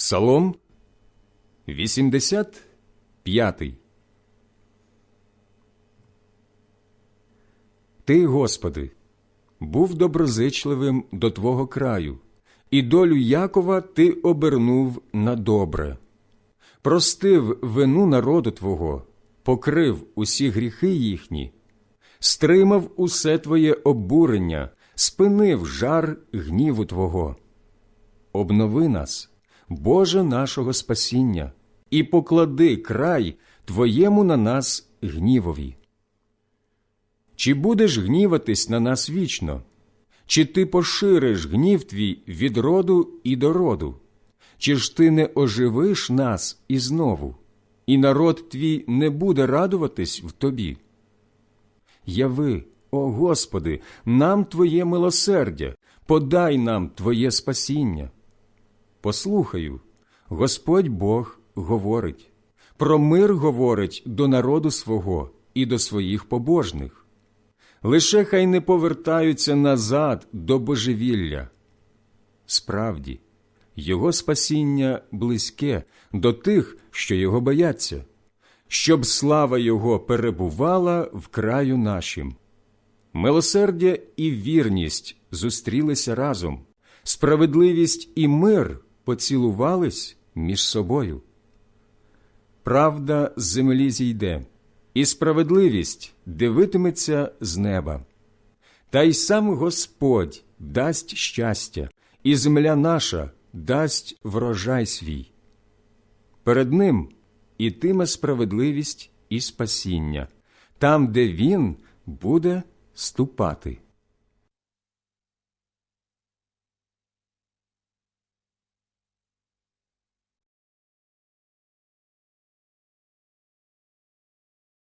Псалом 85 Ти, Господи, був доброзичливим до Твого краю, і долю Якова Ти обернув на добре. Простив вину народу Твого, покрив усі гріхи їхні, стримав усе Твоє обурення, спинив жар гніву Твого. Обнови нас, Боже нашого спасіння, і поклади край Твоєму на нас гнівові. Чи будеш гніватись на нас вічно? Чи ти пошириш гнів твій від роду і до роду? Чи ж ти не оживиш нас і знову, і народ твій не буде радуватись в тобі? Яви, о Господи, нам Твоє милосердя, подай нам Твоє спасіння. Послухаю, Господь Бог говорить, про мир говорить до народу свого і до своїх побожних. Лише хай не повертаються назад до божевілля. Справді, Його спасіння близьке до тих, що його бояться, щоб слава Його перебувала в краю нашим. Милосердя і вірність зустрілися разом, справедливість і мир поцілувались між собою. Правда з землі зійде, і справедливість дивитиметься з неба. Та й сам Господь дасть щастя, і земля наша дасть врожай свій. Перед ним ітиме справедливість і спасіння, там, де він буде ступати.